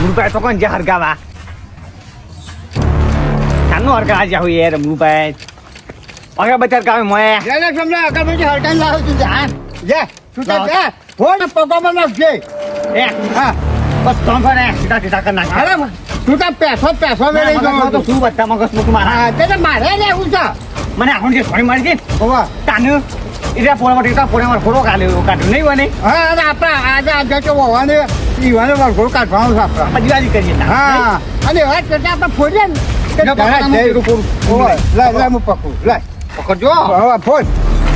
રૂપિયા તો કોણ જ્યાં હરગાવા કાનું હરગા જ્યાં હોય યાર રૂપિયા અરે બચાર કામે મોય જેને તમને અગરબત્તી હળગાઈને લાવો છું જા લે તું તો લાવો. જા ફોન પગમાં નાખજે એ હા બસ તો ફરે સીધા સીધા કર નાખ અરે તું તો પેસો પેસો લઈ મગજમાં તો ગયો શું બધા મગસ મુક મારા તે તો મારે લેવું છે મને આખું જે સોરી મારી છે હોવા તાનું એટલે પોણા માટે પોણા મારે ફોટો કાઢ્યો કાઢ્યો નહીં બને હા આપણે આજે આજે તો હોવાને ઈવાને વરઘોડો કાઢવાનો છે આપણે. દિવાળી કરીએ હા. અને હવે કરતા આપણે ફોડીએ ને હું પકડજો. હવે ફોન.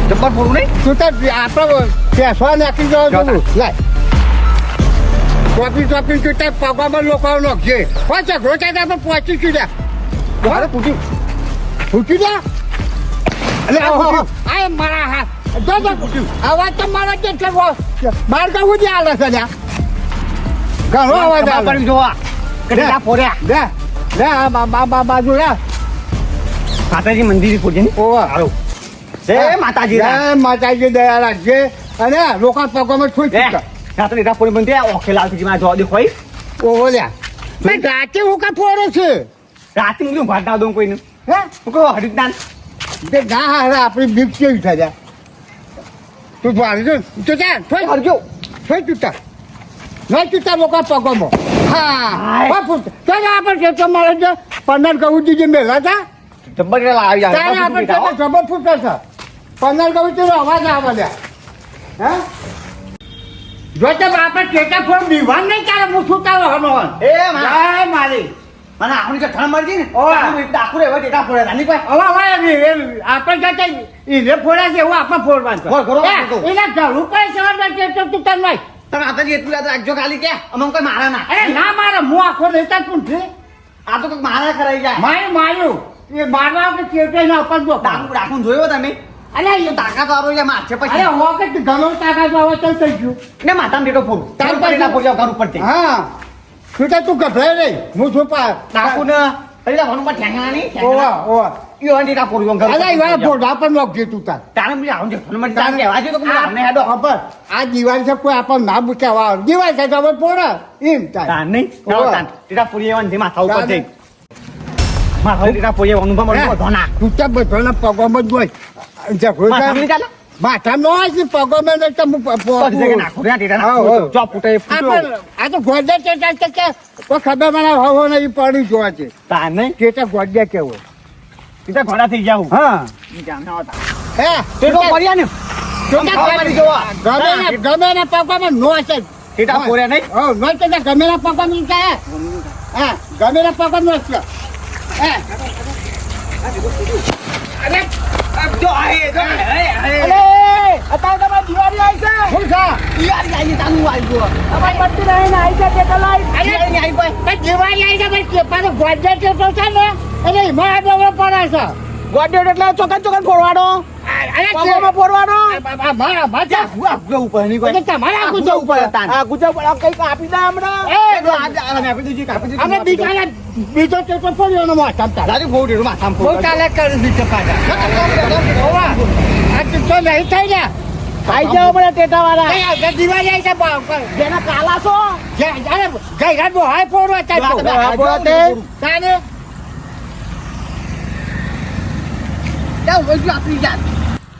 જબ્બર પૂરું નહીં? તું તો આપણે પેસો નાખી જવા જો જવું લે ચોપી ચોપી તે પગમાં લોકો નાખજે. પાંચ ઘોટા આપણે પહોંચી ચૂડ્યા મારે તૂટ્યું ફૂટી જા એટલે આ મારા હા જો જો. અવાજ તો મારા કે છે વો બાર તો હું આલે છે લ્યા. ઘણો અવાજ આવે જોવા. કેટલા પોર્યા લે આ બા બા બા બાજુ માતાજી મંદિર પૂજે ને? ઓવા. હાલો. જય માતાજી. જય માતાજી દયા રાખજે. અને લોકો પગમાં એ, છોડી રાત્રે લીધા પોણી બંધ ઓખે લાલથી જોવા દેખો ઓહો લ્યા. મેં ગાતે હું કા ફોડે છે. રાતે હું ના દઉં કોઈને? હે? હું કહું હરિદાન તે ગા હારે આપણી બીક કેવી થાય તું ભારી છે તો જા થોઈ હરજો. થોઈ તું તું લોકો પગમાં હા. બાપુ તો આપણે ખેતર મળે છે પંદર કહું જે મેલા હતા જબ્બર રેલા આવી ત્યારે આપણે ખેતર ખબર ફૂટે છે પંદર કહું તો અવાજ આવે લ્યા હે જો તે આપણે ખેતર ફોન દીવાન નહીં ચાલે હું શું ચાલો હનુમાન એ મારી. મને આપણે જે ઠણ મળી ને ઓ આખું રેવા દેતા ફોડે રાની ભાઈ. હવે હવે આપણે જતે એને ફોડ્યા છે એવું આપણે ફોડવાનું છે. એ, ફોડો. એના ઘરું કઈ છે તું તને નહીં તમે માતાજી એટલું યાદ રાખજો ખાલી કે અમે કોઈ મારા ના. અરે ના મારે હું આખો રહેતા જ પૂછે આ તો કોઈ મારા કરાઈ જાય. મારે માર્યું એ મારવા કે ચેટે ના ઉપર જો ડાકુ રાખું જોયો તમે? અરે એ તાકાત વાળો છે માથે અરે પછી. હો કે ઘણો તાકાત વાળો ચાલ થઈ ગયું. ને માથામાં ડેટો ફૂલ તાર પર ના ફૂલ ઘર ઉપર હા. શું તો ગભરાય નહીં? હું છું પા ડાકુ ને અરે ભણું પર ઠેંગણા નહીં ઓવા ઓવા. યો અંડી કા પૂરું ઘર અરે ઈવા ફોડા લોક જે તું તાર. તારે મને આવું છે ફોનમાં તારે છે તો મને હેડો. ખબર આ દિવાળી છે કોઈ આપણને ના મૂક્યા વાર દિવાળી છે ખબર પડે એમ તાર નહીં ટીટા પૂરી એવાનથી માથા ઉપર તાર માથા ટીટા પૂરી અનુભવ ધોના. તું તો બધાના પગોમાં જ હોય. ઝઘડો માથા નો છે પગોમાં ને તો હું પ- પ- બસ જગ્યા નાખો રે ટીટા હા, જો ફૂટે આ તો ગોડે ચેટા છે કે કોઈ ખબર મને હવો નહીં પડી જોવા છે. તાર નહીં? ચેટા ગોડે કેવો. ટીટા ઘોડા થઈ જાવ હા. હે? ટીટો પડ્યા ને. ગમે-. ગમે ને ગમે ને છે ટીટા પૂર્યા નહીં? હો નો તો ગમે ના પગોમાં છે હા ગમે ના પગોમાં નો છે હે. અરે જો આય જો અરે અત્યારે તમારે દિવાળી આવી છે. શું છે? દિવાળી આવી તાનું આવી ગયો. અમારી બત્તી રહીને આવી છે તે કલાઈ દિવાળી આવી ભાઈ દિવાળી આવી છે પણ કે પાછો છે ને એટલે એમાં આ પડે છે. ગોડ્યો એટલે ચોકન ચોકન ફોડવાનો? પગોમાં ફોડવાનો મારા માથા ગુવા ઉપરની એટલે તમારે આ ઉપર હતા. આ ગુજા ઉપર. કઈ કાપી દે હમણાં. એ, એ તો આજે આ કાપી દીધી કાપી દીધી અમે બીજાને બીજો ચેટો પડ્યો ને માથા તમતા દાદી ફોડ માથામાં બહુ ફોડ ચાલે કરી દીધો પાછા. આ તો તો નહીં થઈ ને. આઈ જાવ મને ટેટા વાળા દિવાળી આવી છે બા- જેના કાલા છો? અરે ગઈ રાત બહુ હાય તે? તાને જાવ વઈ આપણી જાત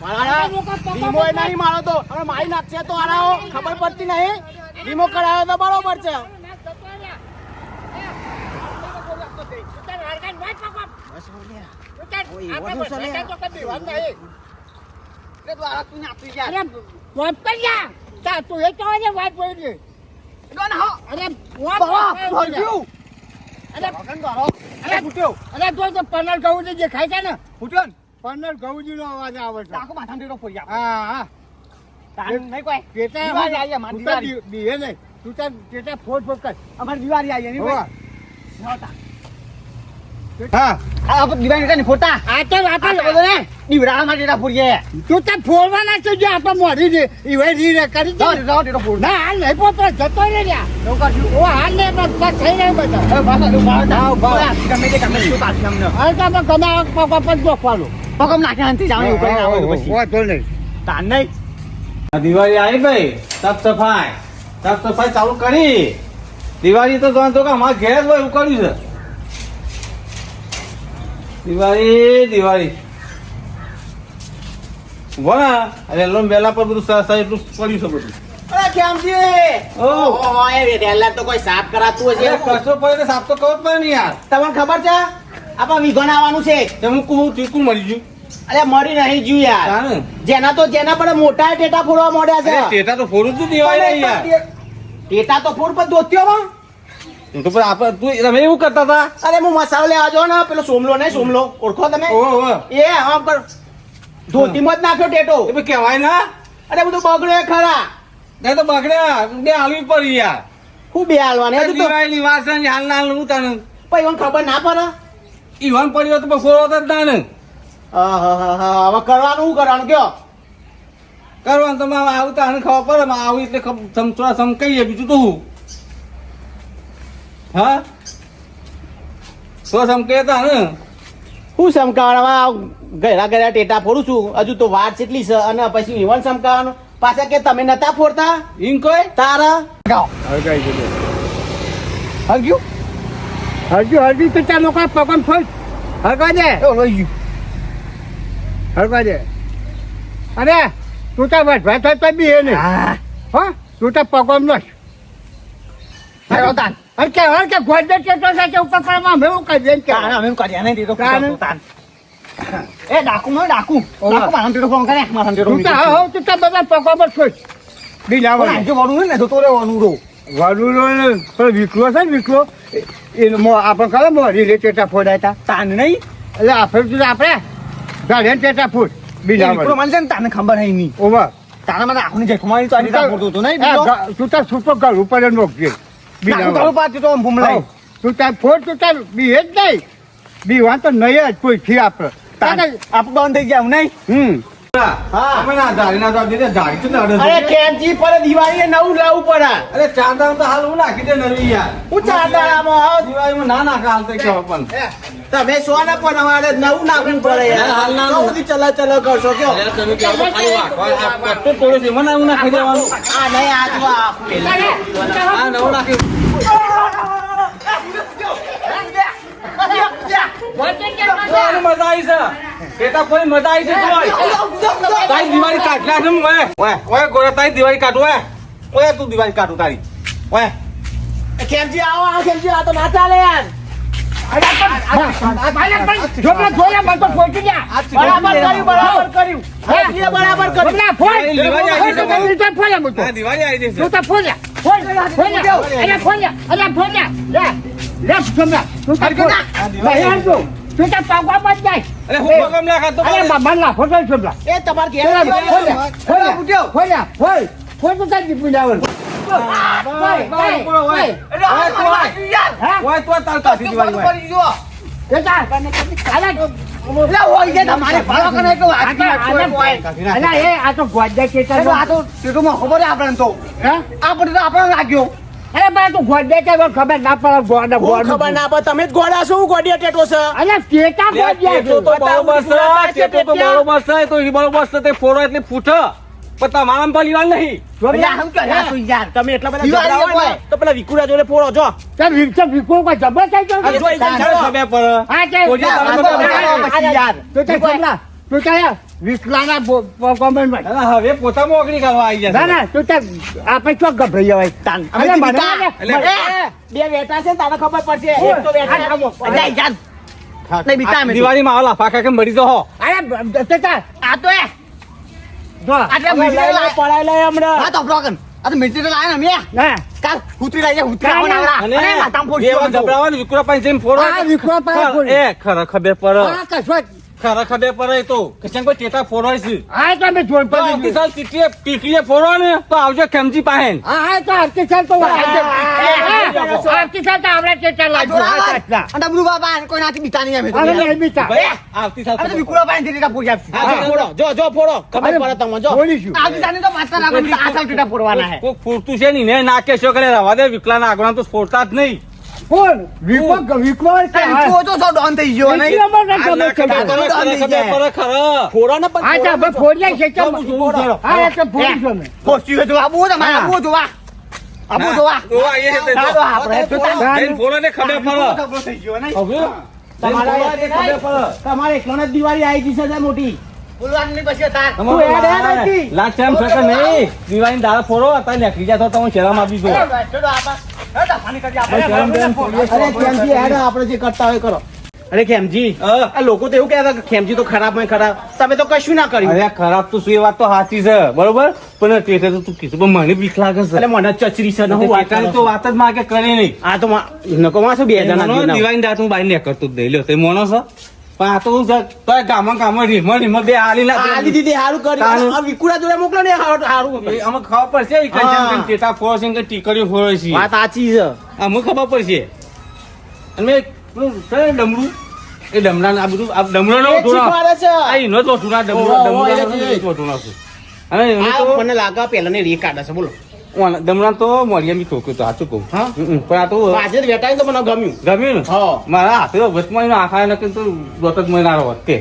એ નહીં મારો તો. હવે મારી નાખશે તો આરાઓ ખબર પડતી નહીં. ધીમો કરાયો તો બરોબર છે. અરે વાત કર જા. તા તું એ તો ને વાત પડી ડોન હો. અરે બાપ વાત ફોડ્યું અરે વગન કરો અરે ફૂટ્યો. અરે તો તો પનર જે ખાય છે ને. ફૂટ્યો ને? પનર ગૌજી નો અવાજ આવે છે આખો માથા ટેડો ફોડી હા હા તાન નહીં કોઈ પેટા અવાજ આઈએ અમારી દિવાળી. દીએ નહીં તું તો પેટા ફોડ ફોડ કર અમારી દિવાળી આવી એની હોવા. નહોતા હા આ દિવાળી ને ફોટા આ તો આ તો ને દીવડા ફોડીએ તું તો ફોડવાના છે જે આપણે મોડી દે ઈવાય રી રે કરી દે ફોડ ના હાલ નહીં પોતો જતો રે લ્યા એવું કરશું ઓ હાલ ને બસ બસ થઈ બધા ગમે તે ગમે શું પાછું અમને. હવે તો ગમે પગ પર જોખવાનું પગમ નાખે અંતે જાવ એવું કરીને આવો તો પછી વાંધો નહીં. તાન નહીં. દિવાળી આવી ભાઈ સાફ સફાઈ. સાફ સફાઈ ચાલુ કરી. દિવાળી તો જાણતો કે અમારા ઘેર જ હોય એવું કર્યું છે. દિવાળી દિવાળી. બોલા અરે લોન વેલા પર બધું સા- સા એટલું પડ્યું છે બધું. અરે કેમજી ઓહ. એ વેલા તો કોઈ સાફ કરાતું હશે? કશો પડે તો સાફ તો કરવો જ પડે ને યાર. તમને ખબર છે? આપણા વિઘન આવવાનું છે. તે હું કહું ચીકું મળી ગયું. અરે મરી નહીં જ્યું યાર. જેના તો જેના પર મોટા ટેટા ફોડવા મળ્યા છે. ટેટા તો ફોડું જ નહીં યાર. ટેટા તો ફોડ પર દોત્યો માં તો પણ આપણે તું તમે એવું કરતા હતા? અરે હું મસાલો લેવા જો ને પેલો સોમલો નહીં સોમલો. ઓળખો તમે. એ આમ કર ધોતીમાં જ નાખ્યો ટેટો. એ કહેવાય ના? અરે બધું બગડે ખરા. નહીં તો બગડ્યા. બે હાલવી પડી યાર. હું બે હાલવાની? હજુ તો ને હાલ ના હાલ હું તને મને ખબર ના પડે. ઈવાન પડ્યો તો બફોરો તો જ ના ને. હવે કરવાનું શું કરવાનું? કયો? કરવાનું તો મારે આવું તો આને ખબર પડે મારે આવું એટલે થોડા સમ કહીએ બીજું તો હું હા? થોડા સમ કહીએ તો ને. હું સમકાવવામાં ઘેરા ગયરા ટેટા ફોડું છું. હજુ તો વાર કેટલી છે અને પછી ઈવન સમકાવાનું પાછા કે તમે નતા ફોડતા? એમ કોઈ? તારા? હરજુ હરજુ હરજુ તો? ચાલો પગમ ફોડ. હરવા દે હરવા દે. અરે તું તો વધવા થાય તો બી એ હો. હા તું તો પગમ નો અરે કે હર કે ગોડે ચેતો સાથે ઉપર કરવામાં અમે એવું કરી દે અમે કર્યા નહીં દીધો તાને? એ ડાકુ નો ડાકુ. ડાકુ મારા ટેટો ફોન કરે મારા ટેટો તું તો હા હો તું તો બધા પગમ છોડ બીજા વળી. જો વળું ને તો રે રો વડુલો ને પેલો વિકલો છે ને વિકલો. એ મો આપણે ખબર ટેટા ફોડાય તાન નહીં. એટલે આપણે તું આપણે ગાડીને ટેટા ફૂટ બીજા મને છે ને તાને ખબર નહીં ની તારા મને આખું જેઠમારી તો આ રીતે ફોડતો નહીં હા, તું તાર સુપર ઘર ઉપર જ નોખજે બીજા તારું પાતી તો ભૂમલાઈ તું તાર ફોડ તું તાર બીએ જ નહીં બીવાન તો નહીં જ કોઈ થી આપણે આપણે બંધ થઈ ગયા નહીં હમ હા. અમે ના ધારી ના તો દીધે ધારી તો ના અરે કેમજી પર દિવાળીએ નવું લાવવું પડે અરે ચાર દામ તો હાલ હું નાખી દે નવી યાર હું ચાર દાડામાં આવો દિવાળીમાં ના નાખે હાલ તો પણ તમે સો ને પણ અમારે નવું નાખવું પડે સૌથી હાલ ના બધી ચલા ચલા કરશો કયો? તો મને એવું નાખી દેવાનું. આ નહીં આ જો આ નવું નાખી મજા આવી છે. બેટા કોઈ મજા આવી છે. તારી દિવાળી કાઢલા છે ને ઓય ઓય ઓય ગોરા તારી દિવાળી કાઢું ઓય ઓય તું દિવાળી કાઢું તારી. ઓય. કેમજી આવો આ કેમજી આ તો ના ચાલે યાર. મને તો ફોડી ગયા બરાબર કર્યું બરાબર કર્યું હે? એ બરાબર કર્યું છોકરા ફોડ એ લીવા જાય છે. તું તો ફોડ્યા બધું. આ દિવાળી આવી જશે તું તો ફોડ્યા ફોડ ફોડ્યા અરે ફોડ્યા અરે ફોડ્યા લે લે છોકરા તું તો ફોડ નહીં હાલતો. તું તો પગવા બંધ જાય અરે હું પગમ ના ખાતો અરે બાબા ના ફોટો છોકરા એ તમાર ઘેર ફોડ્યા આવ્યો. ફોડ્યા ફોડ્યા ફોડ્યા ફોડ ફોડ તો તારી જીપી લાવવાનું ઓય, ઓય, ઓય, ઓય. અરે આ ઓય, ઓય. યાર હા ઓય તું તાર કાઢી દિવાળી ઓય. પડી ગયો. બેટા કાલા એટલે હોય છે તમારે ભાડો કરે તો આ તો- આ તો- અલા, એ આ તો ગોડા ચેતર એ તો આ તો ટેટોમાં ખબર છે આપણને તો હે? આ તો આપણને લાગ્યો અરે ભાઈ તું ગોડિયા ચેતર ખબર ના પડે ગોડા ગોડા ખબર ના તમે ગોડા છો ગોડિયા ટેટો છે અરે લે, ગોડિયા ટેટો તો બરોબર છે, ટેટો તો છે, તો બરોબર છે, તે ફોડો એટલે ફૂટે. પણ તમારામાં ભલીવાર નહીં. તમે એટલા બધા ઝઘડા હોય ને, તો પેલા જોડે ફોડો જો કોઈ જબર થઈ ગયો ખબર પડે. વિકલાના કોમેન્ટમાં. હવે પોતામાં ઓગળી કાઢવા આવી ગયા ના ના તું તે આપણે ચોક ગભરાઈ જવાય તાન. બે બેઠા છે ને ખબર પડશે એક તો આ જાય, યાર. નહીં બીતા તો. દિવાળીમાં આવા લાફા ખાઈ ખાઈ મરી જાઓ. અરે આ તો એ આટલા હવે લઈ material લે, આ- પડાઈ લે હમણાં. હા તો બ્લોકન આ તો મટીરિયલ આયા ને ના કાલ લાવીએ હુતરી કાલ આવવાના આવડા. અને માથામાં ફોડી બે વાર દેવાનું. જબરાવાનું, વિકુરા પાસે જઈને ફોડો. હા, વિકુરા પાસે એ, ખરા ખબર. આ કશો ખરા પડે એ તો. કે કેમ કોઈ ટેટા ફોડવાય છે. આ તો અમે તો પર આવતી સાલ ચીટીએ ટીકીએ ફોડો ને તો આવજો ખેમજી પાસે હા હા તો આવતી સાલ તો આવતી હા, આવતી સાલ તો આપણે આ લાગજો. હા અને ડબલું બાબા કોઈ નાથી બીતા નહીં અમે. અરે નહીં બીતા ભાઈ, આવતી સાલ અમે તો વિકુડા પાસે ટેટા ફોડી આપશું. હા, જો ફોડો, જો જો ફોડો ખબર પડે તમને જો બોલીશું આવતી સાલની તો વાંચતા રાખવાની, આ સાલ ટેટા ફોડવાના હે. કોક ફૂટતું છે નહીં ને નાકે છો કરે રવા દે વિકલાના આગળ તો ફોડતા જ નહીં કોણ વિકો વિકો કે આ તો સૌ ડોન થઈ ગયો નહીં? ખબર ખબર ખબર ખરા ફોડો ને પણ હા તો ફોડો હવે ફોડીએ છે ચાલ, હું જોઉં છું. હા એ તો ફોડીશું અમે ફોડ્યું હોય તો આબુ હોય, તમારે હા. આબુ તો. આપું ના, જોવા જોવા છીએ તે ના. તો આપણે તો જઈને ફોડો ને ખબર પડે. ઝઘડો થઈ ગયો નહીં? હવે? તમારા જઈને ફોડો ને ખબર પડે. તમારે એકલોને દિવાળી આવી ગઈ છે મોટી બોલવાનું પછી તાર. તું હેડ હેડ હતી. લાજ છે એમ નહીં. દિવાળીની દાળ ફોડો અત્યારે નીકળી જાય તો તમે શરમ આપી દો ભાઈ, શરમ બેન ફોડીએ અરે ખેમજી હેડ આપણે જે કરતા હોય કરો. અરે ખેમજી આ લોકો તો એવું કહેતા કે ખેમજી તો ખરાબ હોય ખરાબ. તમે તો કશું ના કર્યું. અરે ખરાબ તો શું એ વાત તો સાચી છે બરોબર? પણ તે તો તું કીધું પણ મને બીક લાગે છે. એટલે મને ચચરી છે હું વાત તો વાત જ માગે કે કરી નહીં. આ તો મા- નકો બે જણા જીવના. દાળ હું બાઈ ને કરતું જ નહીં. લ્યો તે મોનો છે? પણ છે. તો ગામમાં ગામમાં રીમો રીમો બે હાલી ના હાલી દીધી હારું કરી. આ વિકુડા જોડે મોકલો ને હારું હારું અમે ખબર પડશે એ તેમ ટેટા ફોડે છે કે ટીકડીઓ ફોર છે. વાત સાચી છે. અમે ખબર પડશે. અને મેં પેલું છે ડમરું? એ ડમરા આ બધું આ ડમરો નો છે. આ ઈનો જ વઠું ડમરો ડમરો નો નાખું. અને તો મને લાગે પહેલા ને રી કાઢે છે બોલો. ડમરાને તો મળીએ મી ઠોક્યું તો સાચું કહું. હા? પણ આ તો આજે વેટાય તો મને ગમ્યું. ગમ્યું ને? હા. મારા હાથે વચમાં આખા નક્કી તો દોત જ મહિના હોત તે